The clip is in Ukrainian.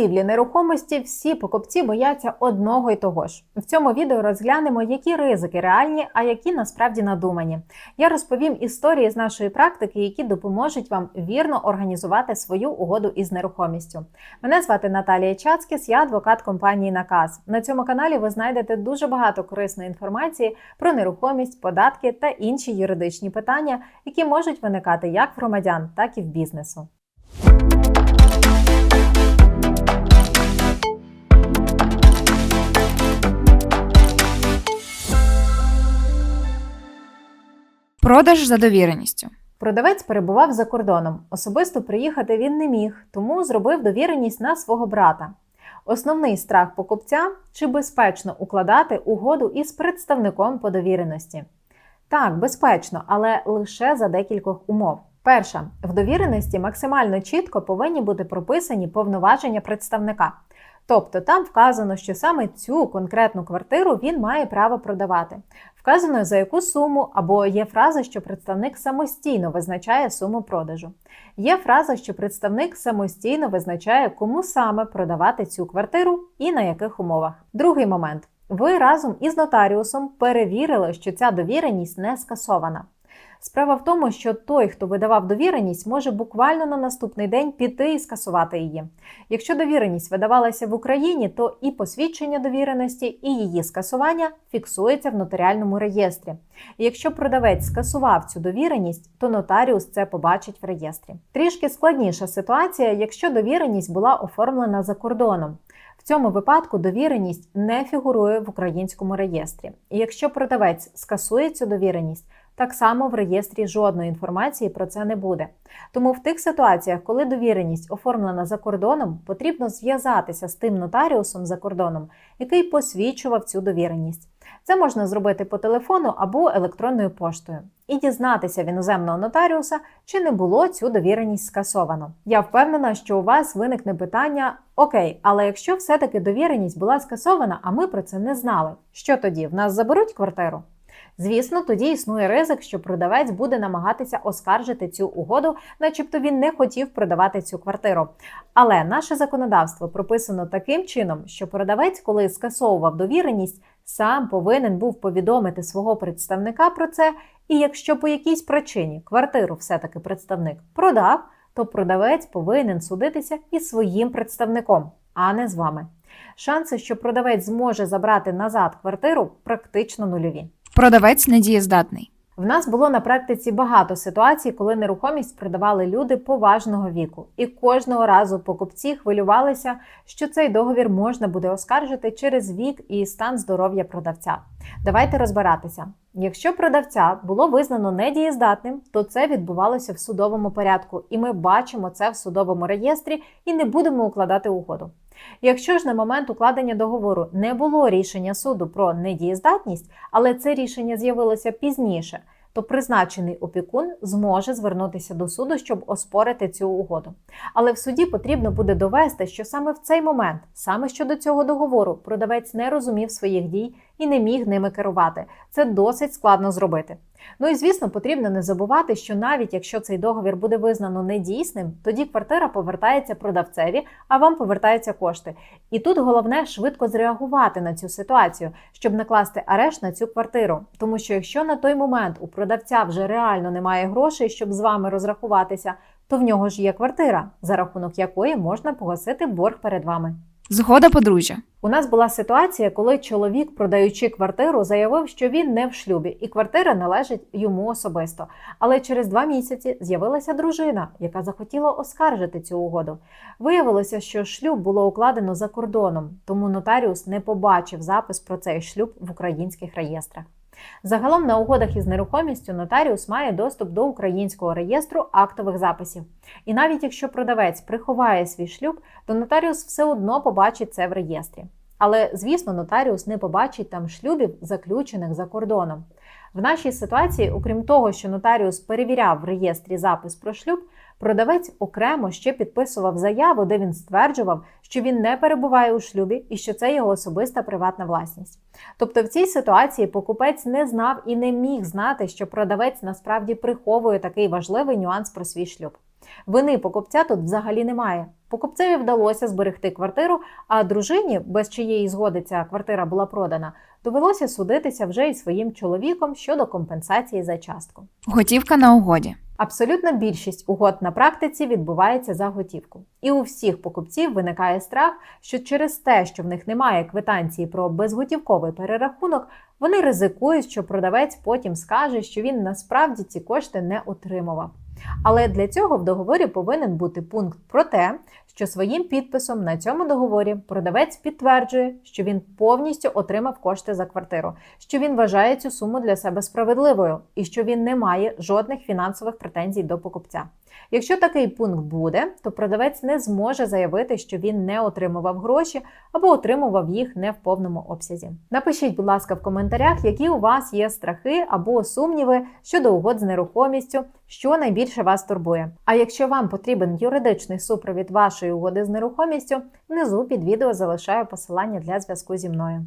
купівлі нерухомості всі покупці бояться одного й того ж. В цьому відео розглянемо, які ризики реальні, а які насправді надумані. Я розповім історії з нашої практики, які допоможуть вам вірно організувати свою угоду із нерухомістю. Мене звати Наталія Чацкіс, я адвокат компанії Наказ. На цьому каналі ви знайдете дуже багато корисної інформації про нерухомість, податки та інші юридичні питання, які можуть виникати як в громадян, так і в бізнесу. Продаж за довіреністю. Продавець перебував за кордоном. Особисто приїхати він не міг, тому зробив довіреність на свого брата. Основний страх покупця чи безпечно укладати угоду із представником по довіреності. Так, безпечно, але лише за декількох умов. Перша, в довіреності максимально чітко повинні бути прописані повноваження представника. Тобто там вказано, що саме цю конкретну квартиру він має право продавати. Вказано за яку суму, або є фраза, що представник самостійно визначає суму продажу. Є фраза, що представник самостійно визначає, кому саме продавати цю квартиру і на яких умовах. Другий момент. Ви разом із нотаріусом перевірили, що ця довіреність не скасована. Справа в тому, що той, хто видавав довіреність, може буквально на наступний день піти і скасувати її. Якщо довіреність видавалася в Україні, то і посвідчення довіреності, і її скасування фіксується в нотаріальному реєстрі. І якщо продавець скасував цю довіреність, то нотаріус це побачить в реєстрі. Трішки складніша ситуація, якщо довіреність була оформлена за кордоном. В цьому випадку довіреність не фігурує в українському реєстрі. І якщо продавець скасує цю довіреність, так само в реєстрі жодної інформації про це не буде. Тому в тих ситуаціях, коли довіреність оформлена за кордоном, потрібно зв'язатися з тим нотаріусом за кордоном, який посвідчував цю довіреність. Це можна зробити по телефону або електронною поштою і дізнатися в іноземного нотаріуса, чи не було цю довіреність скасовано. Я впевнена, що у вас виникне питання: окей, але якщо все-таки довіреність була скасована, а ми про це не знали, що тоді в нас заберуть квартиру? Звісно, тоді існує ризик, що продавець буде намагатися оскаржити цю угоду, начебто він не хотів продавати цю квартиру. Але наше законодавство прописано таким чином, що продавець, коли скасовував довіреність, сам повинен був повідомити свого представника про це. І якщо по якійсь причині квартиру все-таки представник продав, то продавець повинен судитися із своїм представником, а не з вами. Шанси, що продавець зможе забрати назад квартиру, практично нульові. Продавець недієздатний. В нас було на практиці багато ситуацій, коли нерухомість продавали люди поважного віку, і кожного разу покупці хвилювалися, що цей договір можна буде оскаржити через вік і стан здоров'я продавця. Давайте розбиратися. Якщо продавця було визнано недієздатним, то це відбувалося в судовому порядку, і ми бачимо це в судовому реєстрі і не будемо укладати угоду. Якщо ж на момент укладення договору не було рішення суду про недієздатність, але це рішення з'явилося пізніше, то призначений опікун зможе звернутися до суду, щоб оспорити цю угоду. Але в суді потрібно буде довести, що саме в цей момент, саме щодо цього договору, продавець не розумів своїх дій і не міг ними керувати. Це досить складно зробити. Ну і звісно, потрібно не забувати, що навіть якщо цей договір буде визнано недійсним, тоді квартира повертається продавцеві, а вам повертаються кошти. І тут головне швидко зреагувати на цю ситуацію, щоб накласти арешт на цю квартиру. Тому що якщо на той момент у продавця вже реально немає грошей, щоб з вами розрахуватися, то в нього ж є квартира, за рахунок якої можна погасити борг перед вами. Згода подружжя. У нас була ситуація, коли чоловік, продаючи квартиру, заявив, що він не в шлюбі, і квартира належить йому особисто. Але через два місяці з'явилася дружина, яка захотіла оскаржити цю угоду. Виявилося, що шлюб було укладено за кордоном, тому нотаріус не побачив запис про цей шлюб в українських реєстрах. Загалом на угодах із нерухомістю нотаріус має доступ до українського реєстру актових записів. І навіть якщо продавець приховає свій шлюб, то нотаріус все одно побачить це в реєстрі. Але, звісно, нотаріус не побачить там шлюбів, заключених за кордоном. В нашій ситуації, окрім того, що нотаріус перевіряв в реєстрі запис про шлюб, продавець окремо ще підписував заяву, де він стверджував, що він не перебуває у шлюбі і що це його особиста приватна власність. Тобто в цій ситуації покупець не знав і не міг знати, що продавець насправді приховує такий важливий нюанс про свій шлюб. Вини покупця тут взагалі немає. Покупцеві вдалося зберегти квартиру, а дружині, без чиєї згоди ця квартира була продана, довелося судитися вже із своїм чоловіком щодо компенсації за частку. Готівка на угоді. Абсолютна більшість угод на практиці відбувається за готівку. І у всіх покупців виникає страх, що через те, що в них немає квитанції про безготівковий перерахунок, вони ризикують, що продавець потім скаже, що він насправді ці кошти не отримував. Але для цього в договорі повинен бути пункт про те, що своїм підписом на цьому договорі продавець підтверджує, що він повністю отримав кошти за квартиру, що він вважає цю суму для себе справедливою і що він не має жодних фінансових претензій до покупця. Якщо такий пункт буде, то продавець не зможе заявити, що він не отримував гроші або отримував їх не в повному обсязі. Напишіть, будь ласка, в коментарях, які у вас є страхи або сумніви щодо угод з нерухомістю, що найбільше вас турбує. А якщо вам потрібен юридичний супровід вашої угоди з нерухомістю, внизу під відео залишаю посилання для зв'язку зі мною.